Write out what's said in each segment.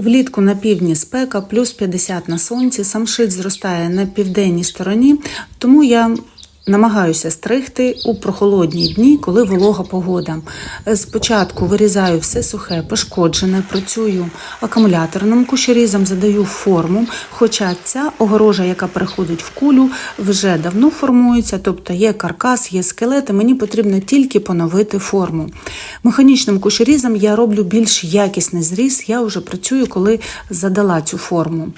Влітку на півдні спека, плюс 50 на сонці, самшит зростає на південній стороні, тому я намагаюся стригти у прохолодні дні, коли волога погода. Спочатку вирізаю все сухе, пошкоджене, працюю акумуляторним кущерізом, задаю форму. Хоча ця огорожа, яка переходить в кулю, вже давно формується, тобто є каркас, є скелети. Мені потрібно тільки поновити форму. Механічним кущерізом я роблю більш якісний зріз. Я вже працюю, коли задала цю форму.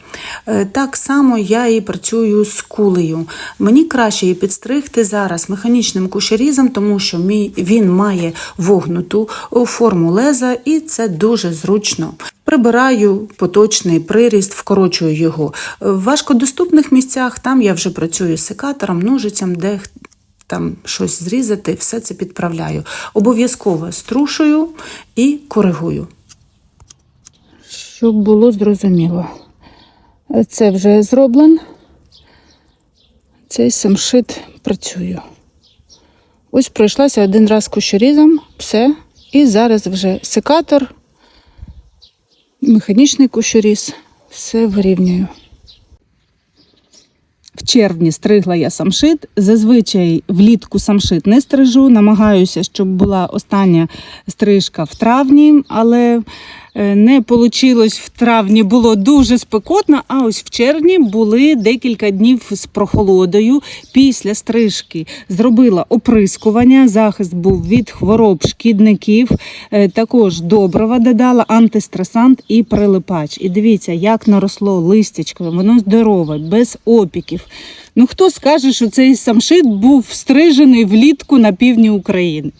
Е, Так само я і працюю з кулею. Мені краще її підстригти зараз механічним кущерізом, тому що він має вогнуту форму леза, і це дуже зручно. Прибираю поточний приріст, вкорочую його. Е, В важкодоступних місцях там я вже працюю з секатором, ножицем, де там щось зрізати, все це підправляю. Обов'язково струшую і коригую. Щоб було зрозуміло. Це вже зроблено. Цей самшит працюю. Ось пройшлася один раз кущорізом, все. І зараз вже секатор, механічний кущоріз, все вирівнюю. В червні стригла я самшит. Зазвичай влітку самшит не стрижу. Намагаюся, щоб була остання стрижка в травні, але не вийшло в травні, було дуже спекотно. А ось в червні були декілька днів з прохолодою. Після стрижки зробила оприскування. Захист був від хвороб шкідників. Е, Також добрива додала, антистресант і прилипач. І дивіться, як наросло листячко, воно здорове, без опіків. Ну хто скаже, що цей самшит був стрижений влітку на півдні України?